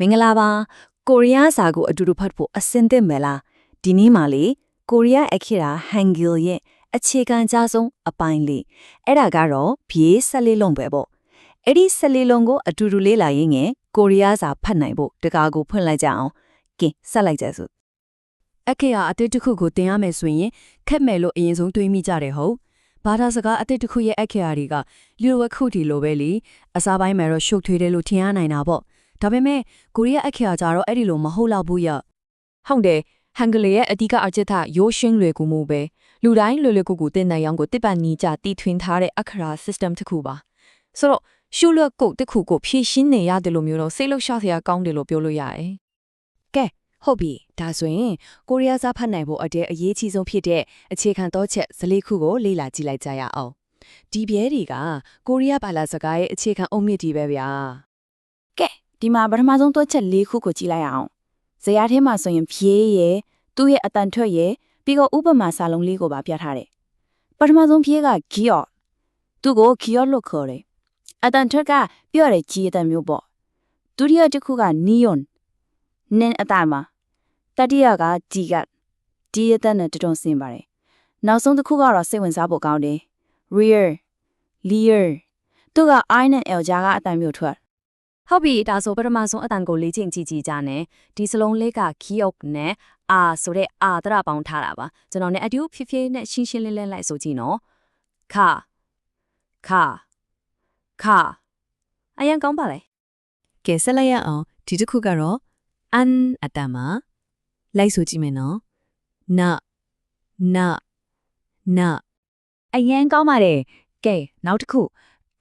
မင်္ဂလာပါကိုရီးယားစာကိုအတူတူဖတ်ဖို့အစင်သင့်မလားဒီနေ့မှလေကိုရီးယားအခရာဟန်ဂီလ်ရဲ့အခြေခံကြားဆုံးအပိုင်းလေးအဲ့ဒါကတော့ဘီဆက်လေးလုံးပဲပေါ့အဲ့ဒီဆက်လေးလုံးကိုအတူတူလေးလာရင်းငယ်ကိုရီးယားစာဖတ်နိုင်ဖို့တကားကိုဖွင့်လိုက်ကြအောင်ကင်ဆက်လိုက်ကြစို့အခေအတစ်တစ်ခုကိုတင်ရမယ်ဆိုရင်ခက်မယ်လို့အရင်ဆုံးတွေးမိကြတယ်ဟုတ်ဘာသာစကားအတစ်တစ်ခုရဲ့အခေအတွေကလျှို့ဝှက်ခုတီလိုပဲလေအစားပိုင်းမှာတော့ရှုပ်ထွေးတယ်လို့ထင်ရနိုင်တာပေါ့ ဒါပေမဲ့ကိုရီးယားအခေအကြတော့အဲ့ဒီလိုမဟုတ်တော့ဘူးရဟုတ်တယ်ဟန်ဂလီရဲ့အဓိကအကျစ်ထရိုးရှင်းလွယ်ကူမှုပဲလူတိုင်းလွယ်လွယ်ကူကူတင်နိုင်အောင်ကိုတစ်ပတ်နီးကြတီထွင်ထားတဲ့အခရာ system တစ်ခုပါဆိုတော့ရှုလွတ်ကုတ်တစ်ခုကိုဖြည့်ရှင်းနေရတယ်လို့မျိုးတော့စိတ်လှုပ်ရှားစရာကောင်းတယ်လို့ပြောလို့ရတယ်ကဲဟုတ်ပြီဒါဆိုရင်ကိုရီးယားစာဖတ်နိုင်ဖို့အတဲ့အရေးကြီးဆုံးဖြစ်တဲ့အခြေခံတော့ချက်ဇလေးခုကိုလေ့လာကြည့်လိုက်ကြရအောင်ဒီပြဲတွေကကိုရီးယားဘာသာစကားရဲ့အခြေခံအုတ်မြစ်တွေပဲဗျာကဲ ဒီမှာပထမဆုံးတွက်ချက်၄ခုကိုကြည့်လိုက်အောင်ဇရာထဲမှာဆိုရင်ဖြေးရယ်သူ့ရဲ့အတန်ထွက်ရယ်ပြီးတော့ဥပမာစာလုံးလေးကိုပါပြထားတယ်ပထမဆုံးဖြေးကဂီယော့သူ့ကိုဂီယော့လို့ခေါ်တယ်အတန်ထွက်ကပြော့တဲ့ကြီးအတန်မျိုးပေါ့ဒုတိယတစ်ခုကနီယွန်နင်းအတန်မှာတတိယကဂျီကဒီအတန်နဲ့တတွန်းဆင်းပါတယ်နောက်ဆုံးတစ်ခုကတော့စိတ်ဝင်စားဖို့ကောင်းတယ် rear lear သူက i နဲ့ l ကြားကအတန်မျိုးထွက် ဟုတ်ပြီဒါဆိုပထမဆုံးအတန်ကိုလေ့ကျင့်ကြည့်ကြည့်ကြနဲ့ဒီစလုံးလေးက key up နဲ့ r ဆိုတဲ့ r တရပေါင်းထားတာပါကျွန်တော် ਨੇ အတူဖြည်းဖြည်းနဲ့ရှင်းရှင်းလင်းလင်းလိုက်ဆိုကြည့်နော်ခခခအရင်ကောင်းပါလေကဲဆက်လိုက်ရအောင်ဒီတစ်ခုကတော့ an အတန်မှာလိုက်ဆိုကြည့်မယ်နော်နနနအရန်ကောင်းပါတယ်ကဲနောက်တစ်ခု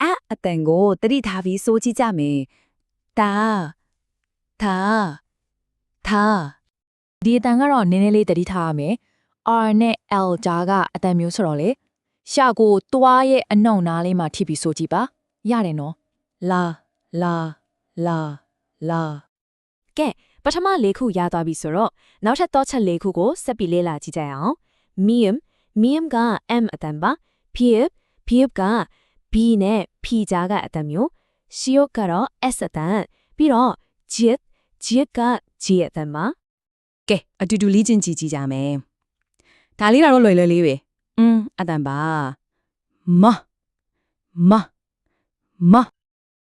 အအတန်ကိုတတိထားပြီးစိုးကြည့်ကြမယ် တာတာတာဒီအတန်ကတော့နည်းနည်းလေးတတိထားရမယ် R နဲ့ L ကြားကအတန်မျိုးဆိုတော့လေရှာကိုတွားရဲ့အနှုံနားလေးမှာထိပြီးဆိုကြည့်ပါရတယ်နော်လာလာလာလာကဲပထမလေးခုရသွားပြီဆိုတော့နောက်ထပ်တော့ချက်လေးခုကိုဆက်ပြီးလေ့လာကြည့်ကြရအောင် meme meme က m အတန်ပါ pip pip က b နဲ့ p ကြားကအတန်မျိုး shiok ကတော့ s အတန်ပြီးတော့ jit jit က g အတန်ပါကဲအတူတူလေ့ကျင့်ကြည့်ကြည့်ကြမယ်ဒါလေးကတော့လွယ်လွယ်လေးပဲอืมအတန်ပါမမမ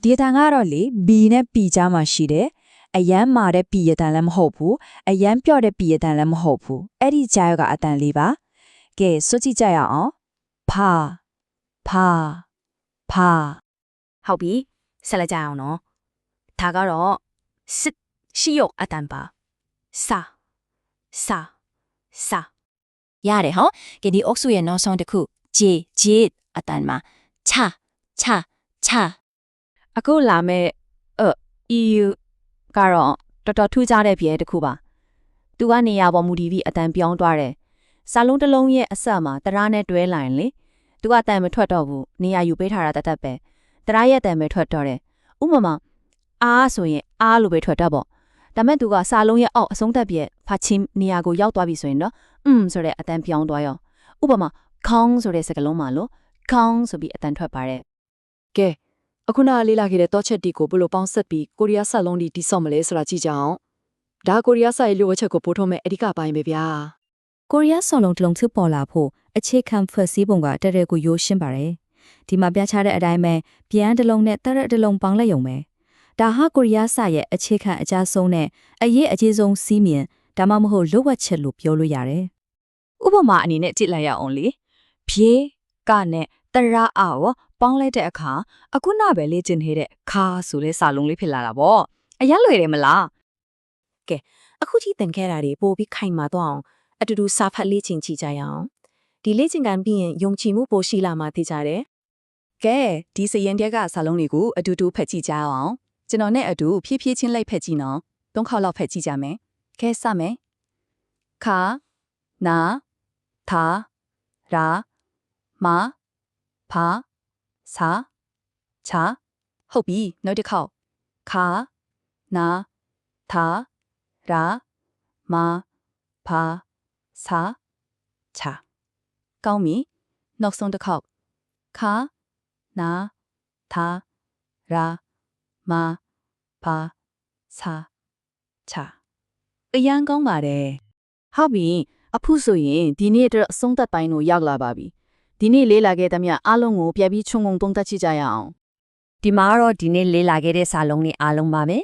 ဒီအတန်ကတော့လေ B နဲ့ P ကြားမှာရှိတယ်အယမ်းမာတဲ့ P ရတန်လည်းမဟုတ်ဘူးအယမ်းပြော့တဲ့ P ရတန်လည်းမဟုတ်ဘူးအဲ့ဒီကြားရောကအတန်လေးပါကဲစွတ်ကြည့်ကြရအောင်ဖာဖာဖာဟုတ်ပြီ ဆက်လက်ကြအောင်နော်ဒါကတော့စစ်ရှိယုတ်အတန်ပါစာစာစာရတယ်ဟောကဲဒီအုပ်စုရဲ့နောက်ဆုံးတစ်ခုဂျေဂျေအတန်မှာချချချအခုလာမဲ့အ EU ကတော့တော်တော်ထူးခြားတဲ့ပြဲတစ်ခုပါသူကနေရာပေါ်မူတည်ပြီးအတန်ပြောင်းသွားတယ်စာလုံးတစ်လုံးရဲ့အဆက်မှာတရာနဲ့တွဲလာရင်လေသူကအတန်မထွက်တော့ဘူးနေရာယူပေးထားတာတတ်တတ်ပဲ တရာရဲ့အတန်ပဲထွက်တော့တယ်ဥပမာအားဆိုရင်အားလို့ပဲထွက်တော့ပေါ့ဒါမဲ့သူကစာလုံးရဲ့အောက်အဆုံးသက်ပြဲဖာချင်းနေရာကိုရောက်သွားပြီဆိုရင်တော့อืมဆိုတဲ့အတန်ပြောင်းသွားရောဥပမာခေါင်းဆိုတဲ့စကားလုံးမှာလို့ခေါင်းဆိုပြီးအတန်ထွက်ပါတယ်ကဲအခုနလေးလာခဲ့တဲ့တော့ချက်တီကိုဘယ်လိုပေါင်းဆက်ပြီးကိုရီးယားဆက်လုံးဒီတိဆော့မလဲဆိုတာကြည့်ကြအောင်ဒါကိုရီးယားစာရေးလိုအပ်ချက်ကိုပို့ထုတ်မဲ့အဓိကပိုင်းပဲဗျာကိုရီးယားဆော်လုံးတစ်လုံး thức ပေါ်လာဖို့အခြေခံဖွဲ့စည်းပုံကတရက်ကိုရိုးရှင်းပါတယ်။ ဒီမှာပြချတဲ့အတိုင်းပဲပြန်တစ်လုံးနဲ့တရက်တစ်လုံးပေါင်းလိုက်ရုံပဲ။ဒါဟာကိုရီးယားစာရဲ့အခြေခံအကြဆုံးနဲ့အရေးအကြီးဆုံးစီးမြင်ဒါမှမဟုတ်လိုဝက်ချက်လို့ပြောလို့ရတယ်ဥပမာအနေနဲ့ကြည့်လိုက်ရအောင်လေဖြေကနဲ့တရာအောပေါင်းလိုက်တဲ့အခါအခုနပဲလေ့ကျင့်နေတဲ့ခါဆိုတဲ့စာလုံးလေးဖြစ်လာတာပေါ့အရင်လွယ်တယ်မလားအခုထိသင်ခဲ့တာတွေပို့ပြီးခိုင်မာတော့အောင်အတူတူစာဖတ်လေ့ကျင့်ကြည့်ကြရအောင်ဒီလေ့ကျင့်ကန်ပြီးရင်ယုံကြည်မှုပိုရှိလာမှသိကြတယ် ကဲဒီစရင်တက်ကစာလုံးတွေကိုအတူတူဖတ်ကြည့်ကြအောင်ကျွန်တော်နဲ့အတူဖြည်းဖြည်းချင်းလိုက်ဖတ်ကြည့်နော်သုံးခေါက်လောက်ဖတ်ကြည့်ကြမယ်ကဲစမယ်ခါနာသာရာမဖာစာချာဟုတ်ပြီနောက်တစ်ခေါက်ခါနာသာရာမဖာစာချာကောင်းပြီနောက်ဆုံးတစ်ခေါက်ခါ နာသာရာမဖာစာချအရန်ကောင်းပါတယ်ဟုတ်ပြီအခုဆိုရင်ဒီနေ့အတွက်အဆုံးသက်ပိုင်းကိုရောက်လာပါပြီဒီနေ့လေးလာခဲ့သမျှအားလုံးကိုပြပြီးခြုံငုံသုံးသပ်ကြည့်ကြရအောင်ဒီမှာတော့ဒီနေ့လေးလာခဲ့တဲ့စာလုံးတွေအားလုံးပါပဲ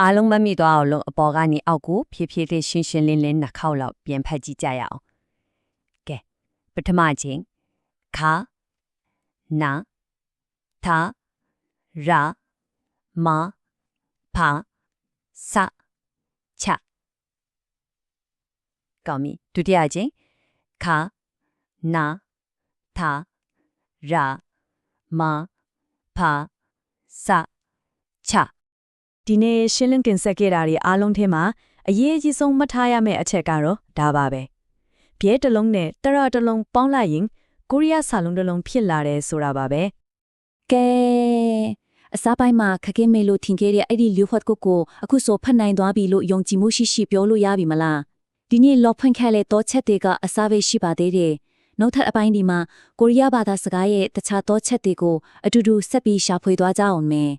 အားလုံးမမိသွားအောင်လို့အပေါ်ကနေအောက်ကိုဖြည်းဖြည်းလေးရှင်းရှင်းလင်းလင်းနှစ်ခေါက်လောက်ပြန်ဖတ်ကြည့်ကြရအောင်ကဲပထမချင်းခါ နာသာရာမဖာစချကောင်းပြီဒုတိယချင်းခါနာသာရာမဖာစချဒီနေ့ရှင်းလင်းတင်ဆက်ခဲ့တာတွေအားလုံးထဲမှာအရေးအကြီးဆုံးမှတ်ထားရမယ့်အချက်ကတော့ဒါပါပဲပြဲတစ်လုံးနဲ့တရတစ်လုံးပေါင်းလိုက်ရင် ကိုရီးယားစာလုံးတစ်လုံးဖြစ်လာတယ်ဆိုတာပါပဲကဲအစားပိုင်းမှာခက်ခဲမေလို့ထင်ခဲ့တဲ့အဲ့ဒီလူဖတ်ကိုကိုအခုဆိုဖတ်နိုင်သွားပြီလို့ယုံကြည်မှုရှိရှိပြောလို့ရပြီမလားဒီနေ့လောဖွင့်ခဲ့တဲ့တော့ချက်တွေကအစားပဲရှိပါသေးတယ်နောက်ထပ်အပိုင်းဒီမှာကိုရီးယားဘာသာစကားရဲ့တခြားတော့ချက်တွေကိုအတူတူဆက်ပြီးရှာဖွေသွားကြအောင်မယ်